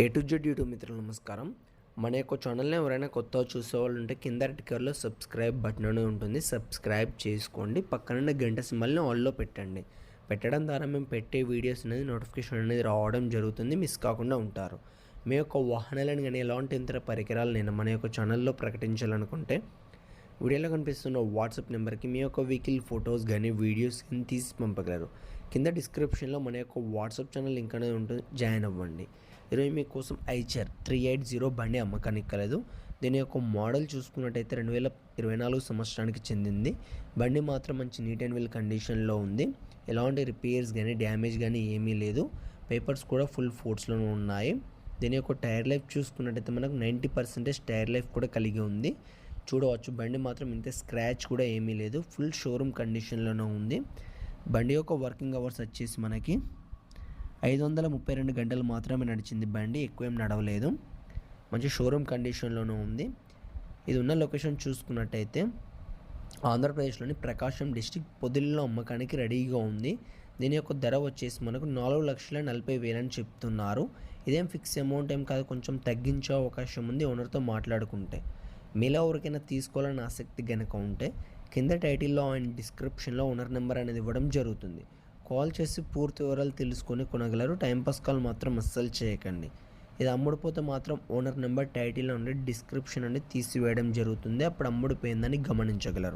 A to Z YouTube మిత్రులు నమస్కారం. మన యొక్క ఛానల్ని ఎవరైనా కొత్తగా చూసేవాళ్ళు ఉంటే కింద టిక్కర్లో సబ్స్క్రైబ్ బటన్ అనేది ఉంటుంది. సబ్స్క్రైబ్ చేసుకోండి. పక్కనున్న గంట సింబల్ని ఆల్లో పెట్టండి. పెట్టడం ద్వారా మేము పెట్టే వీడియోస్ అనేది నోటిఫికేషన్ అనేది రావడం జరుగుతుంది. మిస్ కాకుండా ఉంటారు. మీ యొక్క వాహనాలను కానీ ఎలాంటి ఇతర పరికరాలు నేను మన యొక్క ఛానల్లో ప్రకటించాలనుకుంటే వీడియోలో కనిపిస్తున్న వాట్సాప్ నెంబర్కి మీ యొక్క వెహికల్ ఫొటోస్ కానీ వీడియోస్ కానీ తీసి పంపగలరు. కింద డిస్క్రిప్షన్లో మన యొక్క వాట్సాప్ ఛానల్ లింక్ అనేది ఉంటుంది. జాయిన్ అవ్వండి. ఈరోజు మీకోసం ఐచర్ త్రీ ఎయిట్ జీరో బండి అమ్మకానికి కలదు దీని యొక్క మోడల్ చూసుకున్నట్టయితే రెండు వేల ఇరవై నాలుగు సంవత్సరానికి చెందింది. బండి మాత్రం మంచి నీట్ అండ్ వెల్ కండిషన్లో ఉంది. ఎలాంటి రిపేర్స్ కానీ డ్యామేజ్ కానీ ఏమీ లేదు. పేపర్స్ కూడా ఫుల్ ఫోర్స్లోనే ఉన్నాయి. దీని యొక్క టైర్ లైఫ్ చూసుకున్నట్టయితే మనకు నైంటీ పర్సెంటేజ్ టైర్ లైఫ్ కూడా కలిగి ఉంది. చూడవచ్చు బండి మాత్రం ఇంత స్క్రాచ్ కూడా ఏమీ లేదు. ఫుల్ షోరూమ్ కండిషన్లోనే ఉంది. బండి యొక్క వర్కింగ్ అవర్స్ వచ్చేసి మనకి ఐదు వందల ముప్పై రెండు గంటలు మాత్రమే నడిచింది బండి ఎక్కువ ఏం నడవలేదు. మంచి షోరూమ్ కండిషన్లోనూ ఉంది. ఇది ఉన్న లొకేషన్ చూసుకున్నట్టయితే ఆంధ్రప్రదేశ్లోని ప్రకాశం డిస్టిక్ పొదిల్లో అమ్మకానికి రెడీగా ఉంది. దీని యొక్క ధర వచ్చేసి మనకు నాలుగు లక్షల నలభై వేలని చెప్తున్నారు. ఇదేం ఫిక్స్ అమౌంట్ ఏం కాదు కొంచెం తగ్గించే అవకాశం ఉంది ఓనర్తో మాట్లాడుకుంటే. మీలో ఎవరికైనా తీసుకోవాలని ఆసక్తి కనుక ఉంటే కింద టైటిల్లో అండ్ డిస్క్రిప్షన్లో ఓనర్ నెంబర్ అనేది ఇవ్వడం జరుగుతుంది. కాల్ చేసి పూర్తి వివరాలు తెలుసుకొని కొనగలరు. టైంపాస్ కాల్ మాత్రం అస్సలు చేయకండి. ఇది అమ్ముడుపోతే మాత్రం ఓనర్ నెంబర్ టైటిల్ ఉండి డిస్క్రిప్షన్ అనేది తీసివేయడం జరుగుతుంది. అప్పుడు అమ్ముడిపోయిందని గమనించగలరు.